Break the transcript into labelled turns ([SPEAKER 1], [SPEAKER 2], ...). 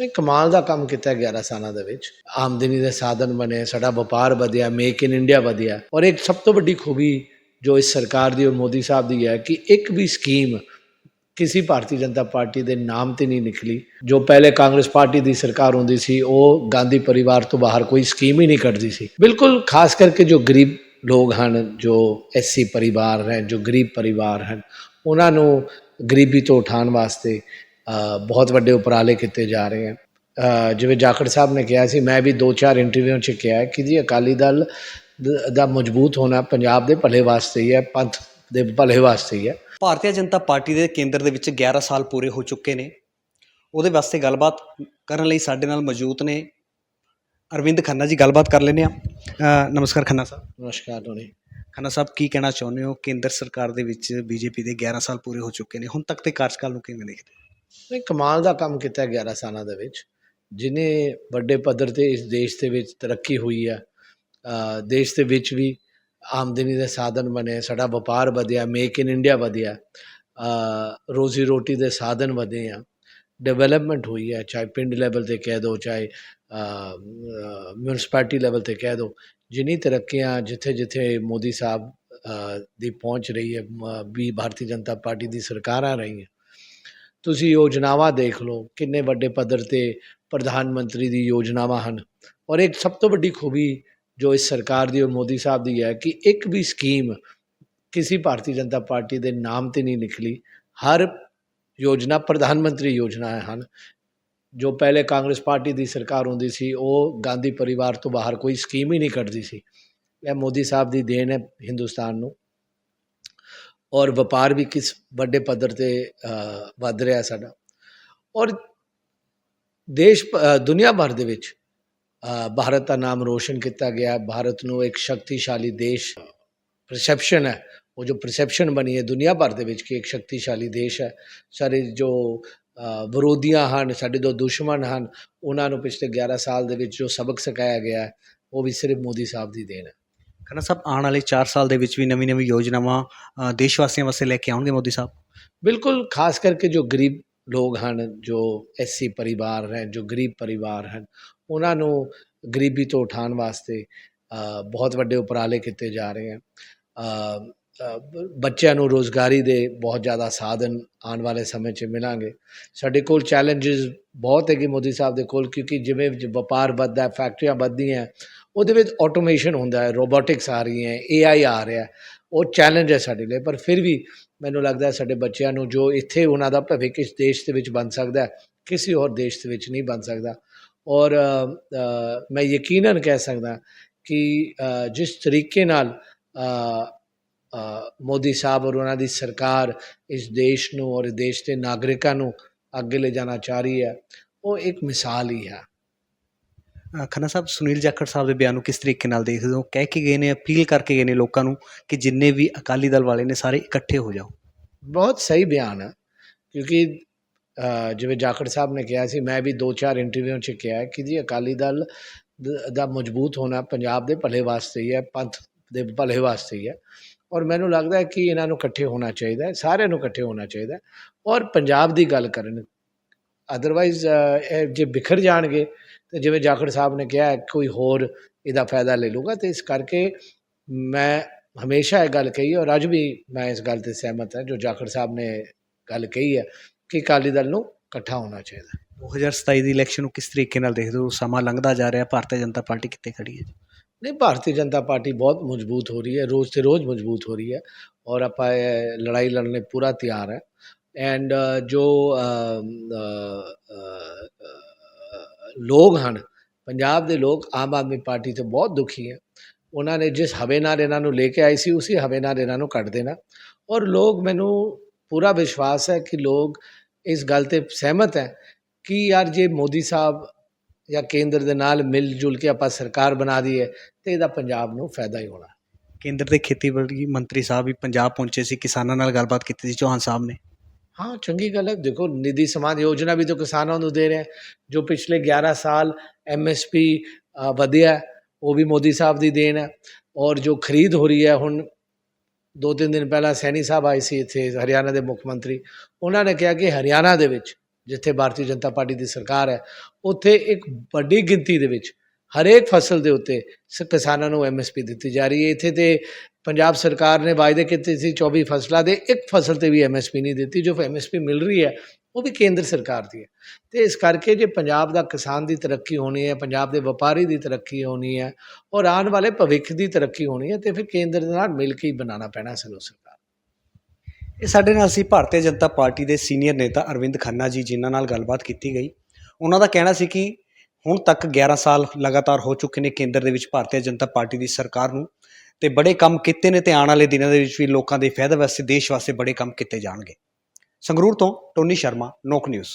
[SPEAKER 1] ਨਹੀਂ, ਕਮਾਲ ਦਾ ਕੰਮ ਕੀਤਾ 11 ਸਾਲਾਂ ਦੇ ਵਿੱਚ। ਆਮਦਨੀ ਦੇ ਸਾਧਨ ਬਣੇ, ਸਾਡਾ ਵਪਾਰ ਵਧਿਆ ਮੇਕ ਇਨ ਇੰਡੀਆ ਵਧਿਆ। ਔਰ ਇੱਕ ਸਭ ਤੋਂ ਵੱਡੀ ਖੂਬੀ ਜੋ ਇਸ ਸਰਕਾਰ ਦੀ ਔਰ ਮੋਦੀ ਸਾਹਿਬ ਦੀ ਹੈ ਕਿ ਇੱਕ ਵੀ ਸਕੀਮ ਕਿਸੇ ਭਾਰਤੀ ਜਨਤਾ ਪਾਰਟੀ ਦੇ ਨਾਮ ਤੇ ਨਹੀਂ ਨਿਕਲੀ। ਜੋ ਪਹਿਲੇ ਕਾਂਗਰਸ ਪਾਰਟੀ ਦੀ ਸਰਕਾਰ ਹੁੰਦੀ ਸੀ, ਉਹ ਗਾਂਧੀ ਪਰਿਵਾਰ ਤੋਂ ਬਾਹਰ ਕੋਈ ਸਕੀਮ ਹੀ ਨਹੀਂ ਕੱਢਦੀ ਸੀ। ਬਿਲਕੁਲ ਖਾਸ ਕਰਕੇ ਜੋ ਗਰੀਬ ਲੋਕ ਹਨ, ਜੋ ਐਸਸੀ ਪਰਿਵਾਰ ਹੈ, ਜੋ ਗਰੀਬ ਪਰਿਵਾਰ ਹਨ, ਉਹਨਾਂ ਨੂੰ ਗਰੀਬੀ ਤੋਂ ਉਠਾਉਣ ਵਾਸਤੇ ਬਹੁਤ ਵੱਡੇ ਉਪਰਾਲੇ ਕੀਤੇ ਜਾ ਰਹੇ ਹਨ। ਜਿਵੇਂ ਜਾਖੜ ਸਾਹਿਬ ਨੇ ਕਿਹਾ ਸੀ ਮੈਂ ਵੀ ਦੋ ਚਾਰ ਇੰਟਰਵਿਊ 'ਚ ਕਿਹਾ ਹੈ ਕਿ ਜੀ ਅਕਾਲੀ ਦਲ ਦ- ਮਜ਼ਬੂਤ ਹੋਣਾ ਪੰਜਾਬ ਦੇ ਭਲੇ ਵਾਸਤੇ ਹੀ ਹੈ ਪੰਥ ਦੇ ਭਲੇ ਵਾਸਤੇ ਹੀ ਹੈ।
[SPEAKER 2] ਭਾਰਤੀ ਜਨਤਾ ਪਾਰਟੀ ਦੇ ਕੇਂਦਰ ਦੇ ਵਿੱਚ 11 ਸਾਲ ਪੂਰੇ ਹੋ ਚੁੱਕੇ ਨੇ। ਉਹਦੇ ਵਾਸਤੇ ਗੱਲਬਾਤ ਕਰਨ ਲਈ ਸਾਡੇ ਨਾਲ ਮੌਜੂਦ ਨੇ ਅਰਵਿੰਦ ਖੰਨਾ ਜੀ ਗੱਲਬਾਤ ਕਰ ਲੈਂਦੇ ਆ ਨਮਸਕਾਰ ਖੰਨਾ ਸਾਹਿਬ।
[SPEAKER 1] ਨਮਸਕਾਰ ਟੋਨੀ
[SPEAKER 2] ਖੰਨਾ ਸਾਹਿਬ ਕੀ ਕਹਿਣਾ ਚਾਹੁੰਦੇ ਹੋ? ਕੇਂਦਰ ਸਰਕਾਰ ਦੇ ਵਿੱਚ ਬੀਜੇਪੀ ਦੇ 11 ਸਾਲ ਪੂਰੇ ਹੋ ਚੁੱਕੇ ਨੇ। ਹੁਣ ਤੱਕ ਦੇ ਕਾਰਜਕਾਲ ਨੂੰ ਕਿਵੇਂ ਦੇਖਦੇ ਹੋ?
[SPEAKER 1] ਕਮਾਲ ਦਾ ਕੰਮ ਕੀਤਾ 11 ਸਾਲਾਂ ਦੇ ਵਿੱਚ ਜਿਨੇ ਵੱਡੇ ਪੱਧਰ ਤੇ ਇਸ ਦੇਸ਼ ਦੇ ਵਿੱਚ ਤਰੱਕੀ ਹੋਈ ਹੈ ਦੇਸ਼ ਦੇ ਵਿੱਚ ਵੀ ਆਮਦਨੀ ਦੇ ਸਾਧਨ ਬਣੇ, ਸਾਡਾ ਵਪਾਰ ਵਧਿਆ ਮੇਕ ਇਨ ਇੰਡੀਆ ਵਧਿਆ ਰੋਜ਼ੀ ਰੋਟੀ ਦੇ ਸਾਧਨ ਵਧੇ ਆ ਡਿਵੈਲਪਮੈਂਟ ਹੋਈ ਹੈ ਚਾਹੇ ਪਿੰਡ ਲੈਵਲ ਤੇ ਕਹਿ ਦਿਓ ਚਾਹੇ ਮਿਊਨਿਸਪੈਲਿਟੀ ਲੈਵਲ ਤੇ ਕਹਿ ਦਿਓ ਜਿੰਨੀ ਤਰੱਕੀਆਂ ਜਿੱਥੇ ਜਿੱਥੇ ਮੋਦੀ ਸਾਹਿਬ ਦੀ ਪਹੁੰਚ ਰਹੀ ਹੈ ਵੀ ਭਾਰਤੀ ਜਨਤਾ ਪਾਰਟੀ ਦੀ ਸਰਕਾਰਾਂ ਰਹੀਆਂ ਤੁਸੀਂ ਯੋਜਨਾਵਾਂ ਦੇਖ ਲਓ, ਕਿੰਨੇ ਵੱਡੇ ਪੱਧਰ ਤੇ ਪ੍ਰਧਾਨ ਮੰਤਰੀ ਦੀ ਯੋਜਨਾਵਾਂ ਹਨ। ਔਰ ਇੱਕ ਸਭ ਤੋਂ ਵੱਡੀ ਖੂਬੀ ਜੋ ਇਸ ਸਰਕਾਰ ਦੀ ਔਰ ਮੋਦੀ ਸਾਹਿਬ ਦੀ ਹੈ ਕਿ ਇੱਕ ਵੀ ਸਕੀਮ ਕਿਸੇ ਭਾਰਤੀ ਜਨਤਾ ਪਾਰਟੀ ਦੇ ਨਾਮ ਤੇ ਨਹੀਂ ਨਿਕਲੀ। ਹਰ ਯੋਜਨਾ ਪ੍ਰਧਾਨ ਮੰਤਰੀ ਯੋਜਨਾ ਹਨ। ਜੋ ਪਹਿਲੇ ਕਾਂਗਰਸ ਪਾਰਟੀ ਦੀ ਸਰਕਾਰ ਹੁੰਦੀ ਸੀ, ਉਹ ਗਾਂਧੀ ਪਰਿਵਾਰ ਤੋਂ ਬਾਹਰ ਕੋਈ ਸਕੀਮ ਹੀ ਨਹੀਂ ਕੱਢਦੀ ਸੀ। ਇਹ ਮੋਦੀ ਸਾਹਿਬ ਦੀ ਦੇਣ ਹੈ ਹਿੰਦੁਸਤਾਨ ਨੂੰ। ਔਰ ਵਪਾਰ ਵੀ ਕਿਸ ਵੱਡੇ ਪੱਧਰ ਤੇ ਵੱਧ ਰਿਹਾ ਸਾਡਾ। ਔਰ ਦੇਸ਼ ਭ- ਦੁਨੀਆ ਭਰ ਦੇ ਵਿੱਚ ਭਾਰਤ ਦਾ ਨਾਮ ਰੋਸ਼ਨ ਕੀਤਾ ਗਿਆ। ਭਾਰਤ ਨੂੰ ਇੱਕ ਸ਼ਕਤੀਸ਼ਾਲੀ ਦੇਸ਼ ਪਰਸੈਪਸ਼ਨ ਹੈ। ਉਹ ਜੋ ਪਰਸੈਪਸ਼ਨ ਬਣੀ ਹੈ, ਦੁਨੀਆ ਭਰ ਦੇ ਵਿੱਚ ਕਿ ਇੱਕ ਸ਼ਕਤੀਸ਼ਾਲੀ ਦੇਸ਼ ਹੈ। ਸਾਰੇ ਜੋ ਵਿਰੋਧੀਆਂ ਹਨ, ਸਾਡੇ ਦੋ ਦੁਸ਼ਮਣ ਹਨ, ਉਹਨਾਂ ਨੂੰ ਪਿਛਲੇ 11 ਸਾਲ ਦੇ ਵਿੱਚ ਜੋ ਸਬਕ ਸਿਖਾਇਆ ਗਿਆ ਹੈ, ਉਹ ਵੀ ਸਿਰਫ ਮੋਦੀ ਸਾਹਿਬ ਦੀ ਦੇਣ ਹੈ।
[SPEAKER 2] ਖੰਨਾ ਸਾਹਿਬ ਆਉਣ ਵਾਲੇ 4 ਸਾਲ ਦੇ ਵਿੱਚ ਵੀ ਨਵੀਂ ਨਵੀਂ ਯੋਜਨਾਵਾਂ ਦੇਸ਼ ਵਾਸੀਆਂ ਵਾਸਤੇ ਲੈ ਕੇ ਆਉਣਗੇ ਮੋਦੀ ਸਾਹਿਬ?
[SPEAKER 1] ਬਿਲਕੁਲ, ਖਾਸ ਕਰਕੇ ਜੋ ਗਰੀਬ ਲੋਕ ਹਨ, ਜੋ ਐਸਸੀ ਪਰਿਵਾਰ ਹੈ, ਜੋ ਗਰੀਬ ਪਰਿਵਾਰ ਹਨ, ਉਹਨਾਂ ਨੂੰ ਗਰੀਬੀ ਤੋਂ ਉਠਾਉਣ ਵਾਸਤੇ ਬਹੁਤ ਵੱਡੇ ਉਪਰਾਲੇ ਕੀਤੇ ਜਾ ਰਹੇ ਹਨ। ਬੱਚਿਆਂ ਨੂੰ ਰੋਜ਼ਗਾਰੀ ਦੇ ਬਹੁਤ ਜ਼ਿਆਦਾ ਸਾਧਨ ਆਉਣ ਵਾਲੇ ਸਮੇਂ 'ਚ ਮਿਲਾਂਗੇ। ਸਾਡੇ ਕੋਲ ਚੈਲੰਜਸ ਬਹੁਤ ਹੈਗੇ ਮੋਦੀ ਸਾਹਿਬ ਦੇ ਕੋਲ, ਕਿਉਂਕਿ ਜਿਵੇਂ ਵਪਾਰ ਵੱਧਦਾ, ਫੈਕਟਰੀਆਂ ਵੱਧਦੀਆਂ ਉਹਦੇ ਵਿੱਚ ਆਟੋਮੇਸ਼ਨ ਹੁੰਦਾ ਹੈ ਰੋਬੋਟਿਕਸ ਆ ਰਹੀ ਹੈ ਏਆਈ ਆ ਰਿਹਾ ਉਹ ਚੈਲੰਜ ਹੈ ਸਾਡੇ ਲਈ, ਪਰ ਫਿਰ ਵੀ ਮੈਨੂੰ ਲੱਗਦਾ ਹੈ ਸਾਡੇ ਬੱਚਿਆਂ ਨੂੰ ਜੋ ਇੱਥੇ ਉਹਨਾਂ ਦਾ ਭਵਿੱਖ ਇਸ ਦੇਸ਼ ਦੇ ਵਿੱਚ ਬਣ ਸਕਦਾ ਹੈ, ਕਿਸੇ ਹੋਰ ਦੇਸ਼ ਦੇ ਵਿੱਚ ਨਹੀਂ ਬਣ ਸਕਦਾ। ਔਰ ਮੈਂ ਯਕੀਨਨ ਕਹਿ ਸਕਦਾ ਕਿ ਜਿਸ ਤਰੀਕੇ ਨਾਲ ਮੋਦੀ ਸਾਹਿਬ ਔਰ ਉਹਨਾਂ ਦੀ ਸਰਕਾਰ ਇਸ ਦੇਸ਼ ਨੂੰ ਔਰ ਦੇਸ਼ ਦੇ ਨਾਗਰਿਕਾਂ ਨੂੰ ਅੱਗੇ ਲੈ ਜਾਣਾ ਚਾਹ ਰਹੀ ਹੈ, ਉਹ ਇੱਕ ਮਿਸਾਲ ਹੀ ਹੈ।
[SPEAKER 2] ਖੰਨਾ ਸਾਹਿਬ, ਸੁਨੀਲ ਜਾਖੜ ਸਾਹਿਬ ਦੇ ਬਿਆਨ ਨੂੰ ਕਿਸ ਤਰੀਕੇ ਨਾਲ ਦੇਖਦੇ ਹੋ? ਕਹਿ ਕੇ ਗਏ ਨੇ, ਅਪੀਲ ਕਰਕੇ ਗਏ ਨੇ ਲੋਕਾਂ ਨੂੰ ਕਿ ਜਿੰਨੇ ਵੀ ਅਕਾਲੀ ਦਲ ਵਾਲੇ ਨੇ ਸਾਰੇ ਇਕੱਠੇ ਹੋ ਜਾਓ।
[SPEAKER 1] ਬਹੁਤ ਸਹੀ ਬਿਆਨ ਹੈ ਕਿਉਂਕਿ ਜਿਵੇਂ ਜਾਖੜ ਸਾਹਿਬ ਨੇ ਕਿਹਾ ਸੀ, ਮੈਂ ਵੀ ਦੋ ਚਾਰ ਇੰਟਰਵਿਊ 'ਚ ਕਿਹਾ ਕਿ ਜੀ ਅਕਾਲੀ ਦਲ ਦਾ ਮਜ਼ਬੂਤ ਹੋਣਾ ਪੰਜਾਬ ਦੇ ਭਲੇ ਵਾਸਤੇ ਹੀ ਹੈ, ਪੰਥ ਦੇ ਭਲੇ ਵਾਸਤੇ ਹੀ ਹੈ। ਔਰ ਮੈਨੂੰ ਲੱਗਦਾ ਹੈ ਕਿ ਇਹਨਾਂ ਨੂੰ ਇਕੱਠੇ ਹੋਣਾ ਚਾਹੀਦਾ ਹੈ, ਸਾਰਿਆਂ ਨੂੰ ਇਕੱਠੇ ਹੋਣਾ ਚਾਹੀਦਾ ਹੈ। ਔਰ ਪੰਜਾਬ ਦੀ ਗੱਲ ਕਰਨ ਅਦਰਵਾਈਜ਼ ਇਹ ਜੇ ਬਿਖਰ ਜਾਣਗੇ ਤੇ ਜਿਵੇਂ ਜਾਖੜ ਸਾਹਿਬ ਨੇ ਕਿਹਾ ਕੋਈ ਹੋਰ ਇਹਦਾ ਫਾਇਦਾ ਲੈ ਲੂਗਾ ਤੇ ਇਸ ਕਰਕੇ ਮੈਂ ਹਮੇਸ਼ਾ ਇਹ ਗੱਲ ਕਹੀ ਔਰ ਅੱਜ ਵੀ ਮੈਂ ਇਸ ਗੱਲ ਤੇ ਸਹਿਮਤ ਹਾਂ ਜੋ ਜਾਖੜ ਸਾਹਿਬ ਨੇ ਗੱਲ ਕਹੀ ਹੈ ਕਿ ਅਕਾਲੀ ਦਲ ਨੂੰ ਇਕੱਠਾ ਹੋਣਾ ਚਾਹੀਦਾ।
[SPEAKER 2] 2027 ਦੀ ਇਲੈਕਸ਼ਨ ਨੂੰ ਕਿਸ ਤਰੀਕੇ ਨਾਲ ਦੇਖਦੇ ਹੋ? ਸਮਾਂ ਲੰਘਦਾ ਜਾ ਰਿਹਾ ਭਾਰਤੀ ਜਨਤਾ ਪਾਰਟੀ ਕਿੱਥੇ ਖੜੀ ਹੈ
[SPEAKER 1] ਨਹੀਂ ਭਾਰਤੀ ਜਨਤਾ ਪਾਰਟੀ ਬਹੁਤ ਮਜ਼ਬੂਤ ਹੋ ਰਹੀ ਹੈ ਰੋਜ਼ ਤੇ ਰੋਜ਼ ਮਜ਼ਬੂਤ ਹੋ ਰਹੀ ਹੈ ਔਰ ਆਪਾਂ ਲੜਾਈ ਲੜਨ ਪੂਰਾ ਤਿਆਰ ਹੈ ਐਂਡ uh, ਜੋ um, uh, uh, ਲੋਕ ਹਨ, ਪੰਜਾਬ ਦੇ ਲੋਕ ਆਮ ਆਦਮੀ ਪਾਰਟੀ ਤੋਂ ਬਹੁਤ ਦੁਖੀ ਹੈ। ਉਹਨਾਂ ਨੇ ਜਿਸ ਹਵੇ ਨਾਲ ਇਹਨਾਂ ਨੂੰ ਲੈ ਕੇ ਆਈ ਸੀ, ਉਸੇ ਹਵੇ ਨਾਲ ਇਹਨਾਂ ਨੂੰ ਕੱਢ ਦੇਣਾ। ਔਰ ਲੋਕ, ਮੈਨੂੰ ਪੂਰਾ ਵਿਸ਼ਵਾਸ ਹੈ ਕਿ ਲੋਕ ਇਸ ਗੱਲ ਤੇ ਸਹਿਮਤ ਹੈ ਕਿ ਯਾਰ ਜੇ ਮੋਦੀ ਸਾਹਿਬ ਜਾਂ ਕੇਂਦਰ ਦੇ ਨਾਲ ਮਿਲ ਜੁਲ ਕੇ ਆਪਾਂ ਸਰਕਾਰ ਬਣਾ ਦਈਏ, ਤੇ ਇਹਦਾ ਪੰਜਾਬ ਨੂੰ ਫਾਇਦਾ ਹੀ ਹੋਣਾ।
[SPEAKER 2] ਕੇਂਦਰ ਦੇ ਖੇਤੀਬਾੜੀ ਮੰਤਰੀ ਸਾਹਿਬ ਵੀ ਪੰਜਾਬ ਪਹੁੰਚੇ ਸੀ, ਕਿਸਾਨਾਂ ਨਾਲ ਗੱਲਬਾਤ ਕੀਤੀ ਸੀ, ਚੌਹਾਨ ਸਾਹਿਬ ਨੇ।
[SPEAKER 1] ਹਾਂ, ਚੰਗੀ ਗੱਲ ਹੈ। ਦੇਖੋ, ਨਿਧੀ ਸਮਾਨ ਯੋਜਨਾ ਵੀ ਤਾਂ ਕਿਸਾਨਾਂ ਨੂੰ ਦੇ ਰਿਹਾ ਜੋ ਪਿਛਲੇ 11 ਸਾਲ ਐਮਐਸਪੀ ਵਧਿਆ ਉਹ ਵੀ ਮੋਦੀ ਸਾਹਿਬ ਦੀ ਦੇਣ ਹੈ। ਔਰ ਜੋ ਖਰੀਦ ਹੋ ਰਹੀ ਹੈ, ਹੁਣ ਦੋ ਤਿੰਨ ਦਿਨ ਪਹਿਲਾਂ ਸੈਣੀ ਸਾਹਿਬ ਆਏ ਸੀ ਇੱਥੇ, ਹਰਿਆਣਾ ਦੇ ਮੁੱਖ ਮੰਤਰੀ। ਉਹਨਾਂ ਨੇ ਕਿਹਾ ਕਿ ਹਰਿਆਣਾ ਦੇ ਵਿੱਚ, ਜਿੱਥੇ ਭਾਰਤੀ ਜਨਤਾ ਪਾਰਟੀ ਦੀ ਸਰਕਾਰ ਹੈ, ਉੱਥੇ ਇੱਕ ਵੱਡੀ ਗਿਣਤੀ ਦੇ ਵਿੱਚ ਹਰੇਕ ਫਸਲ ਦੇ ਉੱਤੇ ਸ- ਕਿਸਾਨਾਂ ਨੂੰ ਐਮਐਸਪੀ ਦਿੱਤੀ ਜਾ ਰਹੀ ਹੈ। ਇੱਥੇ ਤੇ ਪੰਜਾਬ ਸਰਕਾਰ ਨੇ ਵਾਅਦੇ ਕੀਤੇ ਸੀ 24 ਫਸਲਾਂ ਦੇ, ਇੱਕ ਫਸਲ ਤੇ ਵੀ ਐਮਐਸਪੀ ਨਹੀਂ ਦਿੱਤੀ, ਜੋ ਐਮਐਸਪੀ ਮਿਲ ਰਹੀ ਹੈ, ਉਹ ਵੀ ਕੇਂਦਰ ਸਰਕਾਰ ਦੀ ਹੈ। ਤੇ ਇਸ ਕਰਕੇ ਜੇ ਪੰਜਾਬ ਦਾ ਕਿਸਾਨ ਦੀ ਤਰੱਕੀ ਹੋਣੀ ਹੈ, ਪੰਜਾਬ ਦੇ ਵਪਾਰੀ ਦੀ ਤਰੱਕੀ ਹੋਣੀ ਹੈ, ਔਰ ਆਉਣ ਵਾਲੇ ਭਵਿੱਖ ਦੀ ਤਰੱਕੀ ਹੋਣੀ ਹੈ, ਤੇ ਫਿਰ ਕੇਂਦਰ ਦੇ ਨਾਲ ਮਿਲ ਕੇ ਹੀ ਬਣਾਉਣਾ ਪੈਣਾ ਸਾਨੂੰ ਸਰਕਾਰ
[SPEAKER 2] ਇਹ ਸਾਡੇ ਨਾਲ ਸੀ ਭਾਰਤੀ ਜਨਤਾ ਪਾਰਟੀ ਦੇ ਸੀਨੀਅਰ ਨੇਤਾ ਅਰਵਿੰਦ ਖੰਨਾ ਜੀ, ਜਿਨ੍ਹਾਂ ਨਾਲ ਗੱਲਬਾਤ ਕੀਤੀ ਗਈ। ਉਹਨਾਂ ਦਾ ਕਹਿਣਾ ਸੀ ਕਿ ਹੁਣ ਤੱਕ 11 ਸਾਲ ਲਗਾਤਾਰ ਹੋ ਚੁੱਕੇ ਨੇ ਕੇਂਦਰ ਦੇ ਵਿੱਚ ਭਾਰਤੀ ਜਨਤਾ ਪਾਰਟੀ ਦੀ ਸਰਕਾਰ ਨੂੰ। ਤੇ ਬੜੇ ਕੰਮ ਕੀਤੇ ਨੇ ਤੇ ਆਉਣ ਵਾਲੇ ਦਿਨਾਂ ਦੇ ਵਿੱਚ ਵੀ ਲੋਕਾਂ ਦੇ ਫਾਇਦੇ ਵਾਸਤੇ, ਦੇਸ਼ ਵਾਸਤੇ ਬੜੇ ਕੰਮ ਕੀਤੇ ਜਾਣਗੇ। ਸੰਗਰੂਰ ਤੋਂ ਟੋਨੀ ਸ਼ਰਮਾ, ਨੋਕ ਨਿਊਜ਼।